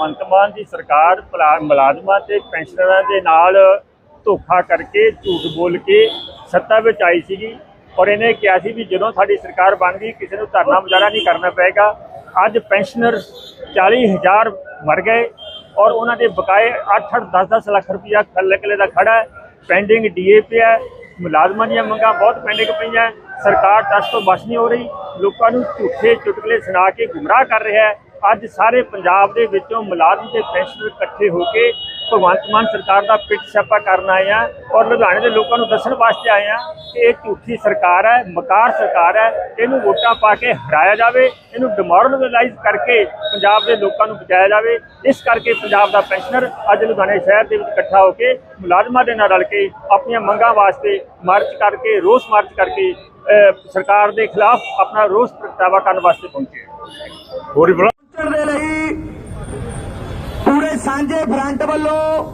ਭਗਵੰਤ ਮਾਨ ਦੀ ਸਰਕਾਰ ਭਲਾ- ਮੁਲਾਜ਼ਮਾਂ ਤੇ ਪੈਨਸ਼ਨਰਾਂ ਦੇ ਨਾਲ ਧੋਖਾ ਕਰਕੇ ਝੂਠ ਬੋਲ ਕੇ ਸੱਤਾ ਵਿੱਚ ਆਈ ਸੀਗੀ ਔਰ ਇਹਨੇ ਕਿਹਾ ਸੀ ਵੀ ਜਦੋਂ ਸਾਡੀ ਸਰਕਾਰ ਬਣ ਗਈ, ਕਿਸੇ ਨੂੰ ਧਰਨਾ ਮੁਜ਼ਾਹਰਾ ਨਹੀਂ ਕਰਨਾ ਪਏਗਾ। ਅੱਜ ਪੈਨਸ਼ਨਰ 40000 ਮਰ ਗਏ ਔਰ ਉਹਨਾਂ ਦੇ ਬਕਾਏ 8-8 10-10 ਲੱਖ ਰੁਪਇਆ ਕੱਲੇ ਕੱਲੇ ਦਾ ਖੜਾ ਹੈ। ਪੈਂਡਿੰਗ ਡੀਏਪੀ ਹੈ, ਮੁਲਾਜ਼ਮਾਂ ਦੀਆਂ ਮੰਗਾਂ ਬਹੁਤ ਪੈਂਡਿੰਗ ਪਈਆਂ। ਸਰਕਾਰ ਟਸ ਤੋਂ ਬਚ ਨਹੀਂ ਹੋ ਰਹੀ। ਲੋਕਾਂ ਨੂੰ ਝੂਠੇ ਚੁਟਕਲੇ ਸੁਣਾ ਕੇ ਗੁੰਮਰਾਹ ਕਰ ਰਿਹਾ ਹੈ। ਅੱਜ ਸਾਰੇ ਪੰਜਾਬ ਦੇ ਵਿੱਚੋਂ ਮੁਲਾਜ਼ਮ ਤੇ ਪੈਨਸ਼ਨਰ ਇਕੱਠੇ ਹੋ ਕੇ ਭਗਵੰਤ ਮਾਨ ਸਰਕਾਰ ਦਾ ਪਿੱਟ ਛਾਪਾ ਕਰਨ ਆਏ ਆ ਔਰ ਲੁਧਿਆਣੇ ਦੇ ਲੋਕਾਂ ਨੂੰ ਦੱਸਣ ਵਾਸਤੇ ਆਏ ਆ ਕਿ ਇਹ ਝੂਠੀ ਸਰਕਾਰ ਹੈ, ਮਕਾਰ ਸਰਕਾਰ ਹੈ, ਇਹਨੂੰ ਵੋਟਾਂ ਪਾ ਕੇ ਹਰਾਇਆ ਜਾਵੇ, ਇਹਨੂੰ ਡਿਮੋਰਲਾਈਜ਼ ਕਰਕੇ ਪੰਜਾਬ ਦੇ ਲੋਕਾਂ ਨੂੰ ਬਚਾਇਆ ਜਾਵੇ। ਇਸ ਕਰਕੇ ਪੰਜਾਬ ਦਾ ਪੈਨਸ਼ਨਰ ਅੱਜ ਲੁਧਿਆਣੇ ਸ਼ਹਿਰ ਦੇ ਵਿੱਚ ਇਕੱਠਾ ਹੋ ਕੇ ਮੁਲਾਜ਼ਮਾਂ ਦੇ ਨਾਲ ਰਲ ਕੇ ਆਪਣੀਆਂ ਮੰਗਾਂ ਵਾਸਤੇ ਮਾਰਚ ਕਰਕੇ, ਰੋਸ ਮਾਰਚ ਕਰਕੇ ਸਰਕਾਰ ਦੇ ਖਿਲਾਫ ਆਪਣਾ ਰੋਸ ਪ੍ਰਗਟਾਵਾ ਕਰਨ ਵਾਸਤੇ ਪਹੁੰਚੇ। ਹੋਰੀ ਬੜਾ ਦੇ ਲਈ ਪੂਰੇ ਸਾਂਝੇ ਫਰੰਟ ਵੱਲੋਂ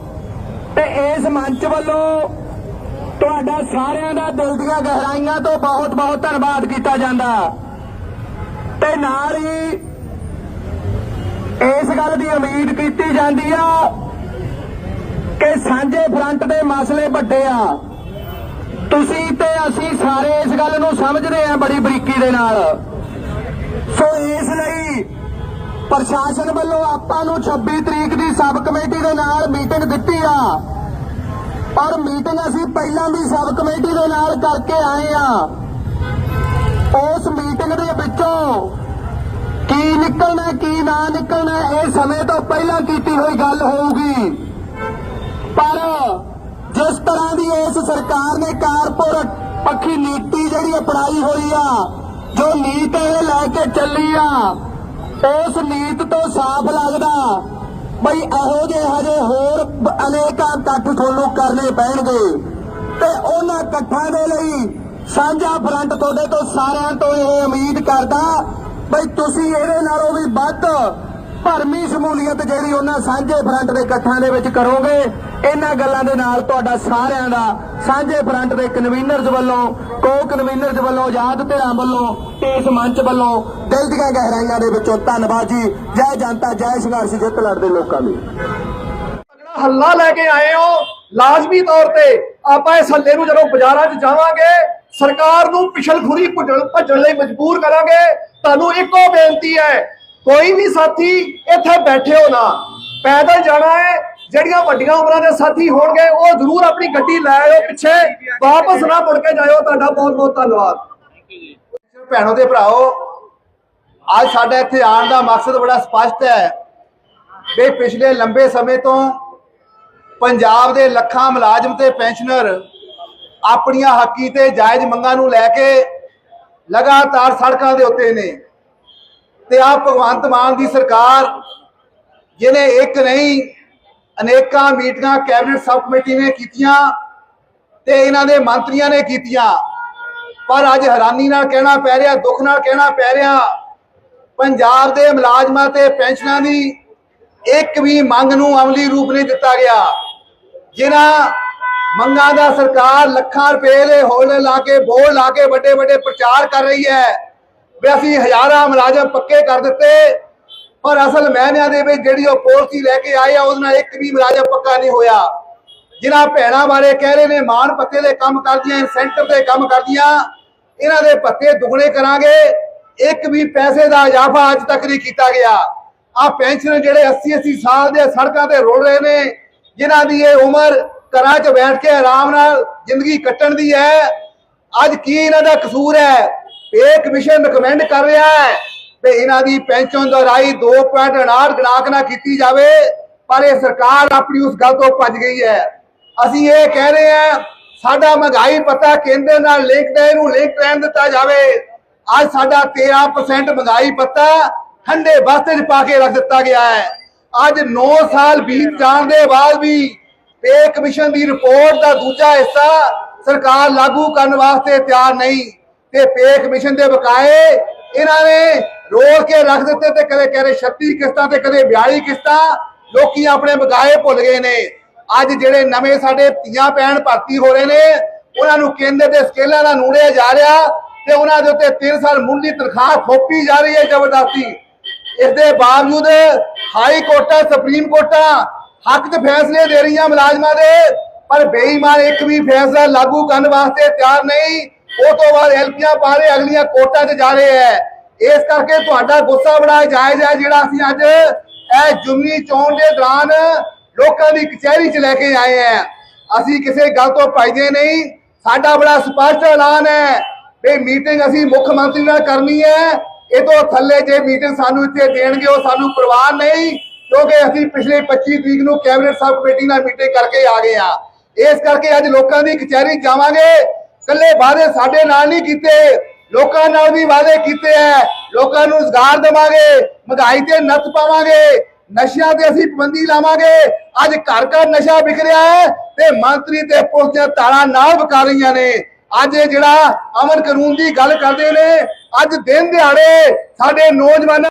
ਤੇ ਇਸ ਮੰਚ ਵੱਲੋਂ ਤੁਹਾਡਾ ਸਾਰਿਆਂ ਦਾ ਦਿਲ ਦੀਆਂ ਗਹਿਰਾਈਆਂ ਤੋਂ ਬਹੁਤ ਬਹੁਤ ਧੰਨਵਾਦ ਕੀਤਾ ਜਾਂਦਾ। ਤੇ ਨਾਲ ਹੀ ਇਸ ਗੱਲ ਦੀ ਉਮੀਦ ਕੀਤੀ ਜਾਂਦੀ ਆ ਕਿ ਸਾਂਝੇ ਫਰੰਟ ਦੇ ਮਸਲੇ ਵੱਡੇ ਆ। ਤੁਸੀਂ ਤੇ ਅਸੀਂ ਸਾਰੇ ਇਸ ਗੱਲ ਨੂੰ ਸਮਝਦੇ ਆ ਬੜੀ ਬਰੀਕੀ ਦੇ ਨਾਲ। ਸੋ ਇਸ ਲਈ ਪ੍ਰਸ਼ਾਸਨ ਵੱਲੋਂ ਆਪਾਂ ਨੂੰ 26 ਤਰੀਕ ਦੀ ਸਬ ਕਮੇਟੀ ਦੇ ਨਾਲ ਮੀਟਿੰਗ ਦਿੱਤੀ ਆ। ਔਰ ਮੀਟਿੰਗ ਅਸੀਂ ਪਹਿਲਾਂ ਵੀ ਸਬ ਕਮੇਟੀ ਦੇ ਨਾਲ ਕਰਕੇ ਆਏ ਆ। ਉਸ ਮੀਟਿੰਗ ਦੇ ਵਿੱਚੋਂ ਕੀ ਨਿਕਲਣਾ, ਕੀ ਨਾ ਨਿਕਲਣਾ, ਇਹ ਸਮੇਂ ਤੋਂ ਪਹਿਲਾਂ ਕੀਤੀ ਹੋਈ ਗੱਲ ਹੋਊਗੀ। ਪਰ ਜਿਸ ਤਰ੍ਹਾਂ ਦੀ ਇਸ ਸਰਕਾਰ ਨੇ ਕਾਰਪੋਰੇਟ ਪੱਖੀ ਨੀਤੀ ਜਿਹੜੀ ਅਪਣਾਈ ਹੋਈ ਆ, ਜੋ ਨੀਤ ਇਹ ਲੈ ਕੇ ਚੱਲੀ ਆ ਉਸ ਨੀਤ ਤੋਂ ਸਾਫ਼ ਲੱਗਦਾ ਬਈ ਇਹੋ ਜਿਹੇ ਹਜੇ ਹੋਰ ਅਨੇਕਾਂ ਇਕੱਠ ਤੁਹਾਨੂੰ ਕਰਨੇ ਪੈਣਗੇ ਤੇ ਉਹਨਾਂ ਇਕੱਠਾਂ ਦੇ ਲਈ ਸਾਂਝਾ ਫਰੰਟ ਤੁਹਾਡੇ ਤੋਂ ਸਾਰਿਆਂ ਤੋਂ ਇਹ ਉਮੀਦ ਕਰਦਾ ਬਈ ਤੁਸੀਂ ਇਹਦੇ ਨਾਲੋਂ ਵੀ ਵੱਧ ਭਰਮੀ ਸ਼ਮੂਲੀਅਤ ਜਿਹੜੀ ਉਹਨਾਂ ਸਾਂਝੇ ਫਰੰਟ ਦੇ ਇਕੱਠਾਂ ਦੇ ਵਿੱਚ ਕਰੋਗੇ ਇਹਨਾਂ ਗੱਲਾਂ ਦੇ ਨਾਲ ਤੁਹਾਡਾ ਸਾਰਿਆਂ ਦਾ ਸਾਂਝੇ ਫਰੰਟ ਦੇ ਕਨਵੀਨਰਜ਼ ਵੱਲੋਂ ਕੋ ਕਨਵੀਨਰਜ਼ ਵੱਲੋਂ ਆਜ਼ਾਦ ਧਿਰਾਂ ਵੱਲੋਂ ਇਸ ਮੰਚ ਵੱਲੋਂ ਦਿਲ ਦੀਆਂ ਗਹਿਰਾਈਆਂ ਦੇ ਵਿੱਚੋਂ ਧੰਨਵਾਦ ਜੀ। ਜੈ ਜਨਤਾ, ਜੈ ਸੰਘਰਸ਼, ਜਿੱਤ ਲੜਦੇ ਲੋਕਾਂ ਦੀ ਤਗੜਾ ਹੱਲਾ ਲੈ ਕੇ ਆਏ ਹੋ। ਲਾਜ਼ਮੀ ਤੌਰ ਤੇ ਆਪਾਂ ਇਸ ਹੱਲੇ ਨੂੰ ਜਦੋਂ ਬਾਜ਼ਾਰਾਂ 'ਚ ਜਾਵਾਂਗੇ, ਸਰਕਾਰ ਨੂੰ ਪਿਛਲਖੁਰੀ ਭੁੱਜਣ ਭੱਜਣ ਲਈ ਮਜਬੂਰ ਕਰਾਂਗੇ। ਤੁਹਾਨੂੰ ਇੱਕੋ ਬੇਨਤੀ ਹੈ, ਕੋਈ ਵੀ ਸਾਥੀ ਇੱਥੇ ਬੈਠੇ ਹੋ ਨਾ। ਪੈਦਲ ਜਾਣਾ ਹੈ ਜਿਹੜੀਆਂ ਵੱਡੀਆਂ ਉਮਰਾਂ ਦੇ ਸਾਥੀ ਹੋਣਗੇ, ਉਹ ਜ਼ਰੂਰ ਆਪਣੀ ਗੱਡੀ ਲੈ ਆਇਓ ਪਿੱਛੇ। ਵਾਪਸ ਨਾ ਮੁੜ ਕੇ ਜਾਇਓ। ਤੁਹਾਡਾ ਬਹੁਤ ਬਹੁਤ ਧੰਨਵਾਦ। ਭੈਣੋ ਤੇ ਭਰਾਓ, ਅੱਜ ਸਾਡਾ ਇੱਥੇ ਆਉਣ ਦਾ ਮਕਸਦ ਬੜਾ ਸਪਸ਼ਟ ਹੈ ਕਿ ਪਿਛਲੇ ਲੰਬੇ ਸਮੇਂ ਤੋਂ ਪੰਜਾਬ ਦੇ ਲੱਖਾਂ ਮੁਲਾਜ਼ਮ ਤੇ ਪੈਨਸ਼ਨਰ ਆਪਣੀਆਂ ਹੱਕੀ ਤੇ ਜਾਇਜ਼ ਮੰਗਾਂ ਨੂੰ ਲੈ ਕੇ ਲਗਾਤਾਰ ਸੜਕਾਂ ਦੇ ਉੱਤੇ ਨੇ। ਤੇ ਆ ਭਗਵੰਤ ਮਾਨ ਦੀ ਸਰਕਾਰ, ਜਿਹਨੇ ਇੱਕ ਨਹੀਂ ਅਨੇਕਾਂ ਮੀਟਿੰਗਾਂ, ਕੈਬਨਿਟ ਸਬ ਕਮੇਟੀ ਨੇ ਕੀਤੀਆਂ ਤੇ ਇਹਨਾਂ ਦੇ ਮੰਤਰੀਆਂ ਨੇ ਕੀਤੀਆਂ। ਪਰ ਅੱਜ ਹੈਰਾਨੀ ਨਾਲ ਕਹਿਣਾ ਪੈ ਰਿਹਾ, ਦੁੱਖ ਨਾਲ ਕਹਿਣਾ ਪੈ ਰਿਹਾ, ਪੰਜਾਬ ਦੇ ਮੁਲਾਜ਼ਮਾਂ ਤੇ ਪੈਨਸ਼ਨਾਂ ਦੀ ਇੱਕ ਵੀ ਮੰਗ ਨੂੰ ਅਮਲੀ ਰੂਪ ਨਹੀਂ ਦਿੱਤਾ ਗਿਆ। ਜਿਨ੍ਹਾਂ ਮੰਗਾਂ ਦਾ ਸਰਕਾਰ ਲੱਖਾਂ ਰੁਪਏ ਦੇ ਹੋਲੇ ਲਾ ਕੇ ਬੋਲ ਲਾ ਕੇ ਵੱਡੇ ਵੱਡੇ ਪ੍ਰਚਾਰ ਕਰ ਰਹੀ ਹੈ। ਵੀ ਅਸੀਂ ਹਜ਼ਾਰਾਂ ਮੁਲਾਜ਼ਮ ਪੱਕੇ ਕਰ ਦਿੱਤੇ ਪਰ ਅਸਲ ਮੈਨਿਆਂ ਦੇ ਵਿੱਚ ਜਿਹੜੀ ਉਹ ਪਾਲਿਸੀ ਲੈ ਕੇ ਆਏ ਆ, ਉਹਦੇ ਨਾਲ ਇੱਕ ਵੀ ਮੁਲਾਜ਼ਮ ਪੱਕਾ ਨਹੀਂ ਹੋਇਆ। ਜਿਨ੍ਹਾਂ ਭੈਣਾਂ ਬਾਰੇ ਕਹਿ ਰਹੇ ਨੇ, ਮਾਣ ਪੱਤੇ ਦੇ ਕੰਮ ਕਰਦੀਆਂ ਇਨਸੈਂਟਿਵ ਦੇ ਕੰਮ ਕਰਦੀਆਂ, ਇਹਨਾਂ ਦੇ ਪੱਤੇ ਦੁੱਗਣੇ ਕਰਾਂਗੇ। ਇੱਕ ਵੀ ਪੈਸੇ ਦਾ ਇਜ਼ਾਫਾ ਅੱਜ ਤੱਕ ਨਹੀਂ ਕੀਤਾ ਗਿਆ। ਆ ਪੈਨਸ਼ਨ ਜਿਹੜੇ 80 80 ਸਾਲ ਦੇ ਸੜਕਾਂ ਤੇ ਰੋੜ ਰਹੇ ਨੇ, ਜਿਨ੍ਹਾਂ ਦੀ ਇਹ ਉਮਰ ਘਰਾਂ 'ਚ ਬੈਠ ਕੇ ਆਰਾਮ ਨਾਲ ਜ਼ਿੰਦਗੀ ਕੱਟਣ ਦੀ ਹੈ। ਅੱਜ ਕੀ ਇਹਨਾਂ ਦਾ ਕਸੂਰ ਹੈ? ਇਹ ਕਮਿਸ਼ਨ ਰਿਕਮੈਂਡ ਕਰ ਰਿਹਾ ਹੈ ਤੇ ਇਹਨਾਂ ਦੀ ਪੈਨਸ਼ਨ ਦਾ ਰਾਈ 2.59 ਗਣਾਕ ਨਾ ਕੀਤੀ ਜਾਵੇ, ਪਰ ਇਹ ਸਰਕਾਰ ਆਪਣੀ ਉਸ ਗੱਲ ਤੋਂ ਭੱਜ ਗਈ ਹੈ। ਅਸੀਂ ਇਹ ਕਹਿ ਰਹੇ ਹਾਂ, ਸਾਡਾ ਮਹਿੰਗਾਈ ਪਤਾ ਕੇਂਦਰ ਨਾਲ ਲਿੰਕਡ ਹੈ, ਇਹਨੂੰ ਲਿੰਕ ਰਹਿਣ ਦਿੱਤਾ ਜਾਵੇ। ਅੱਜ ਸਾਡਾ 13% ਮਹਿੰਗਾਈ ਪਤਾ ਠੰਡੇ ਬਸਤੇ 'ਚ ਪਾ ਕੇ ਰੱਖ ਦਿੱਤਾ ਗਿਆ ਹੈ। ਅੱਜ 9 ਸਾਲ ਬੀਤ ਜਾਣ ਦੇ ਬਾਅਦ ਵੀ ਪੇ ਕਮਿਸ਼ਨ ਦੀ ਰਿਪੋਰਟ ਦਾ ਦੂਜਾ ਹਿੱਸਾ ਸਰਕਾਰ ਲਾਗੂ ਕਰਨ ਵਾਸਤੇ ਤਿਆਰ ਨਹੀਂ। ਤੇ ਪੇ ਕਮਿਸ਼ਨ ਦੇ ਬਕਾਏ ਇਹਨਾਂ ਨੇ ਰੋਲ ਕੇ ਰੱਖ ਦਿੱਤੇ ਤੇ ਕਦੇ ਕਹ ਰਹੇ 36 ਕਿਸ਼ਤਾਂ ਤੇ ਕਦੇ 42 ਕਿਸ਼ਤਾਂ, ਲੋਕੀ ਆਪਣੇ ਬਕਾਏ ਭੁੱਲ ਗਏ ਨੇ। ਅੱਜ ਜਿਹੜੇ ਨਵੇਂ ਸਾਡੇ ਧੀਆਂ ਪੈਣ ਭਰਤੀ ਹੋ ਰਹੇ ਨੇ, ਉਹਨਾਂ ਨੂੰ ਕੇਂਦਰ ਦੇ ਸਕੇਲਾਂ ਨਾਲ ਨੂੜਿਆ ਜਾ ਰਿਹਾ ਤੇ ਉਹਨਾਂ ਦੇ ਉੱਤੇ 3 ਸਾਲ ਮੁੱਢਲੀ ਤਨਖਾਹ ਥੋਪੀ ਜਾ ਰਹੀ ਹੈ ਜ਼ਬਰਦਸਤੀ। ਇਸ ਦੇ ਬਾਵਜੂਦ ਹਾਈ ਕੋਰਟਾਂ, ਸੁਪਰੀਮ ਕੋਰਟਾਂ ਹੱਕ ਦੇ ਫੈਸਲੇ ਦੇ ਰਹੀਆਂ ਮੁਲਾਜ਼ਮਾਂ ਦੇ, ਪਰ ਬੇਈਮਾਨ ਇੱਕ ਵੀ ਫੈਸਲਾ ਲਾਗੂ ਕਰਨ ਵਾਸਤੇ ਤਿਆਰ ਨਹੀਂ। ਉਹ ਤੋਂ ਬਾਅਦ ਐਲਪੀਆਂ ਪਾ ਰਹੇ, ਅਗਲੀਆਂ ਕੋਰਟਾਂ 'ਚ ਜਾ ਰਹੇ ਹੈ। ਇਸ ਕਰਕੇ ਤੁਹਾਡਾ ਗੁੱਸਾ ਬੜਾ ਜਾਇਜ਼ ਹੈ ਜਿਹੜਾ ਅਸੀਂ ਅੱਜ ਇਹ ਜੁਮਨੀ ਚੋਣ ਦੇ ਦੌਰਾਨ ਲੋਕਾਂ ਦੀ ਕਚਹਿਰੀ 'ਚ ਲੈ ਕੇ ਆਏ ਆ ਅਸੀਂ ਕਿਸੇ ਗੱਲ ਤੋਂ ਭੱਜਦੇ ਨਹੀਂ। ਸਾਡਾ ਬੜਾ ਸਪਸ਼ਟ ਐਲਾਨ ਹੈ ਵੀ ਮੀਟਿੰਗ ਅਸੀਂ ਮੁੱਖ ਮੰਤਰੀ ਨਾਲ ਕਰਨੀ ਹੈ। ਇਹ ਤੋਂ ਥੱਲੇ ਜੇ ਮੀਟਿੰਗ ਸਾਨੂੰ ਇੱਥੇ ਦੇਣਗੇ ਉਹ ਸਾਨੂੰ ਪਰਵਾਹ ਨਹੀਂ, ਕਿਉਂਕਿ ਅਸੀਂ ਪਿਛਲੇ 25 ਤਰੀਕ ਨੂੰ ਕੈਬਨਿਟ ਸਬ ਕਮੇਟੀ ਨਾਲ ਮੀਟਿੰਗ ਕਰਕੇ ਆ ਗਏ ਆ ਇਸ ਕਰਕੇ ਅੱਜ ਲੋਕਾਂ ਦੀ ਕਚਹਿਰੀ ਜਾਵਾਂਗੇ। ਕੱਲੇ ਵਾਅਦੇ ਸਾਡੇ ਨਾਲ ਨਹੀਂ ਕੀਤੇ। ਲੋਕਾਂ ਨਾਲ ਵੀ ਵਾਅਦੇ ਕੀਤੇ ਐ। ਲੋਕਾਂ ਨੂੰ ਰੁਜ਼ਗਾਰ ਦੇਵਾਂਗੇ, ਮਹਿੰਗਾਈ ਤੇ ਨੱਥ ਪਾਵਾਂਗੇ, ਨਸ਼ਿਆਂ ਤੇ ਅਸੀਂ ਪਾਬੰਦੀ ਲਾਵਾਂਗੇ। ਅੱਜ ਘਰ ਘਰ ਨਸ਼ਾ ਵਿਕ ਰਿਹਾ ਹੈ ਤੇ ਮੰਤਰੀ ਤੇ ਪੁਲਿਸ ਦੀਆਂ ਤਾਰਾਂ ਨਾਲ ਵਿਕਾ ਰਹੀਆਂ ਨੇ। ਅੱਜ ਜਿਹੜਾ ਅਮਨ ਕਾਨੂੰਨ ਦੀ ਗੱਲ ਕਰਦੇ ਨੇ, ਅੱਜ ਦਿਨ ਦਿਹਾੜੇ ਸਾਡੇ ਨੌਜਵਾਨਾਂ